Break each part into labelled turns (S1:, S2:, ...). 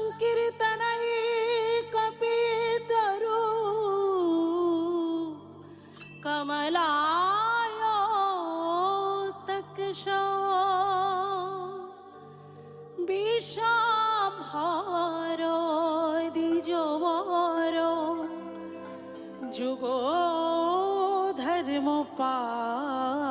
S1: সংকীর্তনৈ কপিতরু কমলায় তকশা বিষাভর দ্বিজবর যুগ ধর্ম পালকো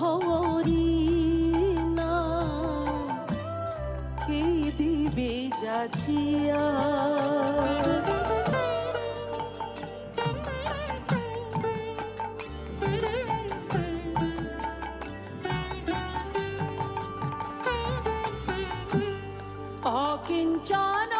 S1: হরি না কে দিবে যাচিয়া অকিঞ্চন